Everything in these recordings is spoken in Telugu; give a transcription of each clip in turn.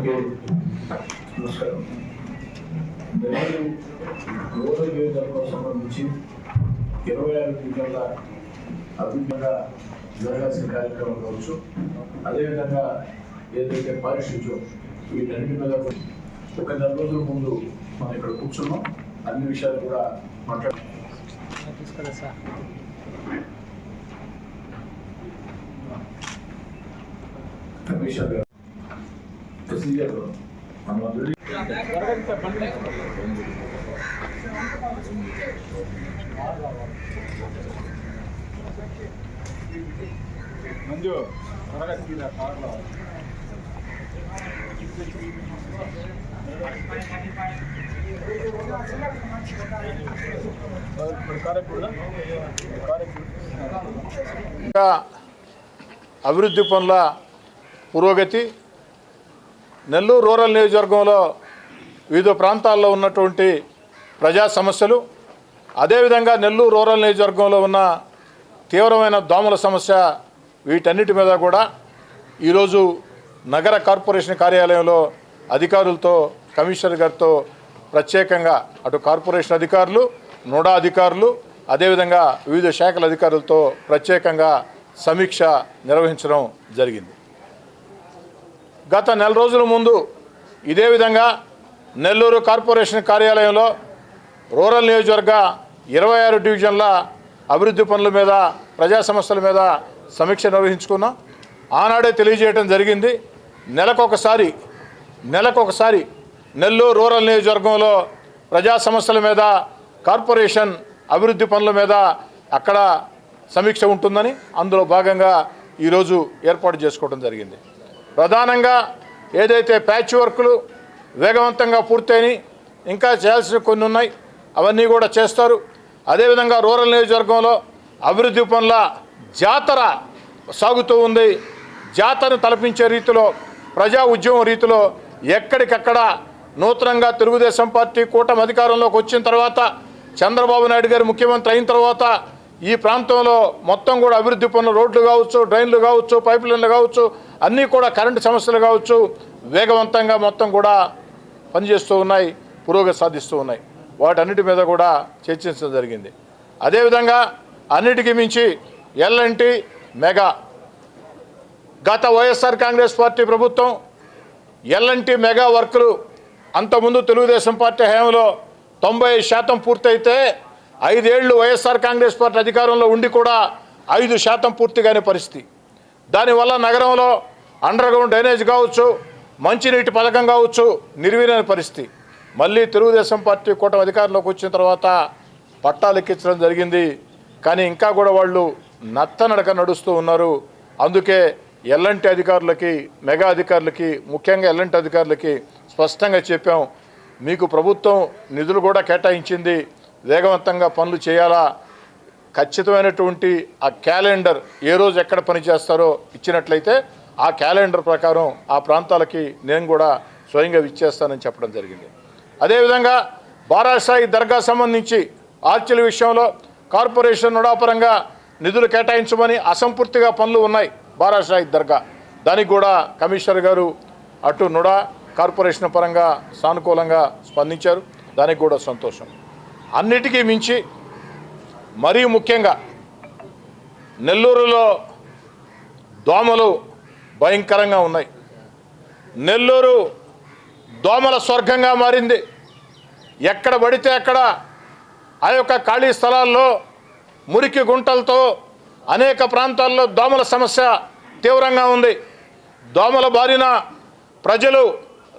అందరికీ నమస్కారం. ఈరోజు రూరల్ నియోజకవర్గం సంబంధించి ఇరవై ఆరు గంటల అభివృద్ధిగా జరగాల్సిన కార్యక్రమం కావచ్చు. అదేవిధంగా ఏదైతే పారిశుద్ధ్యం వీటన్నిటి మీద ఒక నెల రోజుల ముందు మనం ఇక్కడ కూర్చున్నాం. అన్ని విషయాలు కూడా మాట్లాడు కమిషనర్ గారు ఎస్సీ గారు మనం ఆల్రెడీ మంజు త్వరగా తీరా కార్లో ఇంకా అభివృద్ధి పనుల పురోగతి నెల్లూరు రూరల్ నియోజకవర్గంలో వివిధ ప్రాంతాల్లో ఉన్నటువంటి ప్రజా సమస్యలు అదేవిధంగా నెల్లూరు రూరల్ నియోజకవర్గంలో ఉన్న తీవ్రమైన దోమల సమస్య వీటన్నిటి మీద కూడా ఈరోజు నగర కార్పొరేషన్ కార్యాలయంలో అధికారులతో కమిషనర్ గారితో ప్రత్యేకంగా అటు కార్పొరేషన్ అధికారులు నోడా అధికారులు అదేవిధంగా వివిధ శాఖల అధికారులతో ప్రత్యేకంగా సమీక్ష నిర్వహించడం జరిగింది. గత నెల రోజుల ముందు ఇదే విధంగా నెల్లూరు కార్పొరేషన్ కార్యాలయంలో రూరల్ నియోజకవర్గ ఇరవై ఆరు డివిజన్ల అభివృద్ధి పనుల మీద ప్రజా సమస్యల మీద సమీక్ష నిర్వహించుకున్నాం. ఆనాడే తెలియజేయడం జరిగింది. నెలకొకసారి నెలకొకసారి నెల్లూరు రూరల్ నియోజకవర్గంలో ప్రజా సమస్యల మీద కార్పొరేషన్ అభివృద్ధి పనుల మీద అక్కడ సమీక్ష ఉంటుందని అందులో భాగంగా ఈరోజు ఏర్పాటు చేసుకోవడం జరిగింది. ప్రధానంగా ఏదైతే ప్యాచ్ వర్క్లు వేగవంతంగా పూర్తయినాయి ఇంకా చేయాల్సిన కొన్ని ఉన్నాయి అవన్నీ కూడా చేస్తారు. అదేవిధంగా రూరల్ నియోజకవర్గంలో అభివృద్ధి పనుల జాతర సాగుతూ ఉంది. జాతరను తలపించే రీతిలో ప్రజా ఉద్యమం రీతిలో ఎక్కడికక్కడ నూతనంగా తెలుగుదేశం పార్టీ కూటమి అధికారంలోకి వచ్చిన తర్వాత చంద్రబాబు నాయుడు గారు ముఖ్యమంత్రి అయిన తర్వాత ఈ ప్రాంతంలో మొత్తం కూడా అభివృద్ధి పనులు రోడ్లు కావచ్చు డ్రైన్లు కావచ్చు పైప్ లైన్లు కావచ్చు అన్నీ కూడా కరెంటు సమస్యలు కావచ్చు వేగవంతంగా మొత్తం కూడా పనిచేస్తూ ఉన్నాయి పురోగతి సాధిస్తూ ఉన్నాయి. వాటన్నిటి మీద కూడా చర్చించడం జరిగింది. అదేవిధంగా అన్నిటికీ మించి ఎల్ఎన్టీ మెగా. గత వైఎస్ఆర్ కాంగ్రెస్ పార్టీ ప్రభుత్వం ఎల్ఎన్టీ మెగా వర్కులు అంతకుముందు తెలుగుదేశం పార్టీ హయాంలో తొంభై శాతం పూర్తయితే ఐదేళ్ళు వైఎస్ఆర్ కాంగ్రెస్ పార్టీ అధికారంలో ఉండి కూడా ఐదు శాతం పూర్తిగానే పరిస్థితి. దానివల్ల నగరంలో అండర్ గ్రౌండ్ డ్రైనేజ్ కావచ్చు మంచినీటి పథకం కావచ్చు నిర్వీర్యమైన పరిస్థితి. మళ్ళీ తెలుగుదేశం పార్టీ కూటమి అధికారంలోకి వచ్చిన తర్వాత పట్టాలు ఎక్కించడం జరిగింది. కానీ ఇంకా కూడా వాళ్ళు నత్తనడక నడుస్తూ ఉన్నారు. అందుకే ఎల్లంటి అధికారులకి మెగా అధికారులకి ముఖ్యంగా ఎల్లంటి అధికారులకి స్పష్టంగా చెప్పాం. మీకు ప్రభుత్వం నిధులు కూడా కేటాయించింది. వేగవంతంగా పనులు చేయాలా? ఖచ్చితమైనటువంటి ఆ క్యాలెండర్ ఏ రోజు ఎక్కడ పనిచేస్తారో ఇచ్చినట్లయితే ఆ క్యాలెండర్ ప్రకారం ఆ ప్రాంతాలకి నేను కూడా స్వయంగా ఇచ్చేస్తానని చెప్పడం జరిగింది. అదేవిధంగా బారాసాయి దర్గా సంబంధించి ఆర్చిల విషయంలో కార్పొరేషన్ నుడాపరంగా నిధులు కేటాయించమని అసంపూర్తిగా పనులు ఉన్నాయి బారాసాయి దర్గా. దానికి కూడా కమిషనర్ గారు అటు నుడా కార్పొరేషన్ పరంగా సానుకూలంగా స్పందించారు. దానికి కూడా సంతోషం. అన్నిటికీ మించి మరీ ముఖ్యంగా నెల్లూరులో దోమలు భయంకరంగా ఉన్నాయి. నెల్లూరు దోమల స్వర్గంగా మారింది. ఎక్కడ పడితే అక్కడ ఆ యొక్క ఖాళీ స్థలాల్లో మురికి గుంటలతో అనేక ప్రాంతాల్లో దోమల సమస్య తీవ్రంగా ఉంది. దోమల బారిన ప్రజలు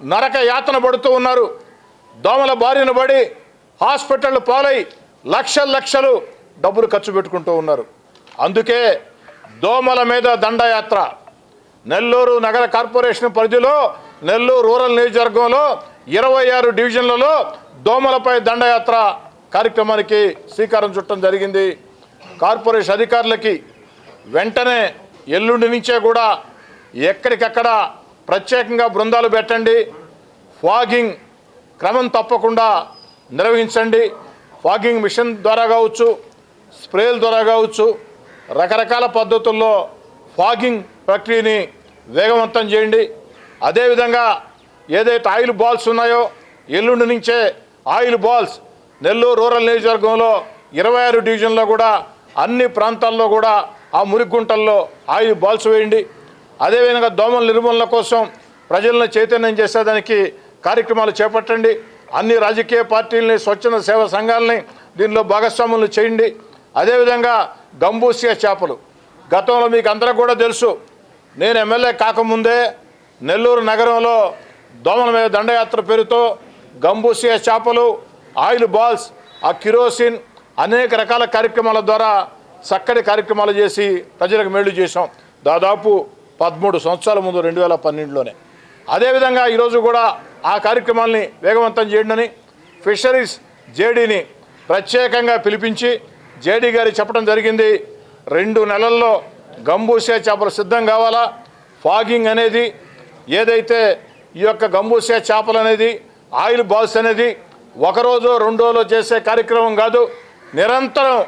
నరక యాతన పడుతూ ఉన్నారు. దోమల బారిన పడి హాస్పిటల్ పాలై లక్షల లక్షలు డబ్బులు ఖర్చు పెట్టుకుంటూ ఉన్నారు. అందుకే దోమల మీద దండయాత్ర. నెల్లూరు నగర కార్పొరేషన్ పరిధిలో నెల్లూరు రూరల్ నియోజకవర్గంలో ఇరవై ఆరు డివిజన్లలో దోమలపై దండయాత్ర కార్యక్రమానికి శ్రీకారం చుట్టడం జరిగింది. కార్పొరేషన్ అధికారులకి వెంటనే ఎల్లుండి నుంచే కూడా ఎక్కడికక్కడ ప్రత్యేకంగా బృందాలు పెట్టండి. ఫాగింగ్ క్రమం తప్పకుండా నిర్వహించండి. ఫాగింగ్ మిషన్ ద్వారా కావచ్చు స్ప్రేల ద్వారా కావచ్చు రకరకాల పద్ధతుల్లో ఫాగింగ్ ప్రక్రియని వేగవంతం చేయండి. అదేవిధంగా ఏదైతే ఆయిల్ బాల్స్ ఉన్నాయో ఎల్లుండి నుంచే ఆయిల్ బాల్స్ నెల్లూరు రూరల్ నియోజకవర్గంలో ఇరవై ఆరు డివిజన్లో కూడా అన్ని ప్రాంతాల్లో కూడా ఆ మురిగుంటల్లో ఆయిల్ బాల్స్ వేయండి. అదేవిధంగా దోమల నిర్మూలన కోసం ప్రజలను చైతన్యం చేసేదానికి కార్యక్రమాలు చేపట్టండి. అన్ని రాజకీయ పార్టీలని స్వచ్ఛంద సేవా సంఘాలని దీనిలో భాగస్వాములు చేయండి. అదేవిధంగా గంబూసియా చేపలు. గతంలో మీకు అందరూ కూడా తెలుసు నేను ఎమ్మెల్యే కాకముందే నెల్లూరు నగరంలో దోమల మీద దండయాత్ర పేరుతో గంబూసియా చేపలు ఆయిల్ బాల్స్ ఆ కిరోసిన్ అనేక రకాల కార్యక్రమాల ద్వారా చక్కటి కార్యక్రమాలు చేసి ప్రజలకు మేలు చేశాం. దాదాపు పదమూడు సంవత్సరాల ముందు రెండు వేల పన్నెండులోనే. అదేవిధంగా ఈరోజు కూడా ఆ కార్యక్రమాల్ని వేగవంతం చేయండి ఫిషరీస్ జేడీని ప్రత్యేకంగా పిలిపించి జేడీ గారి చెప్పడం జరిగింది. రెండు నెలల్లో గంబూసే చేపలు సిద్ధం కావాలా? ఫాగింగ్ అనేది ఏదైతే ఈ యొక్క గంబూసే చేపలు అనేది ఆయిల్ బాల్స్ అనేది ఒకరోజు రెండు రోజులు చేసే కార్యక్రమం కాదు నిరంతరం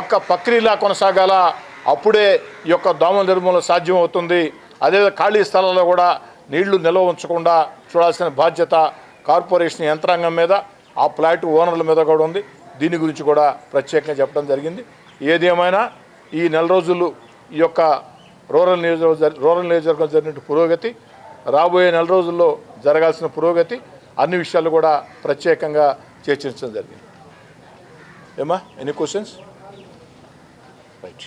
ఒక్క ప్రక్రియలా కొనసాగాల? అప్పుడే ఈ యొక్క దోమల నిర్మూలన సాధ్యం అవుతుంది అదే ఖాళీ స్థలాల్లో కూడా నీళ్ళు నిల్వ ఉంచకుండా చూడాల్సిన బాధ్యత కార్పొరేషన్ యంత్రాంగం మీద ఆ ఫ్లాట్ ఓనర్ల మీద కూడా ఉంది. దీని గురించి కూడా ప్రత్యేకంగా చెప్పడం జరిగింది. ఏది ఏమైనా ఈ నెల రోజులు ఈ యొక్క రూరల్ నియోజకవర్గం రూరల్ నియోజకవర్గం జరిగిన పురోగతి రాబోయే నెల రోజుల్లో జరగాల్సిన పురోగతి అన్ని విషయాలు కూడా ప్రత్యేకంగా చర్చించడం జరిగింది. ఏమా ఎనీ క్వశ్చన్స్ రైట్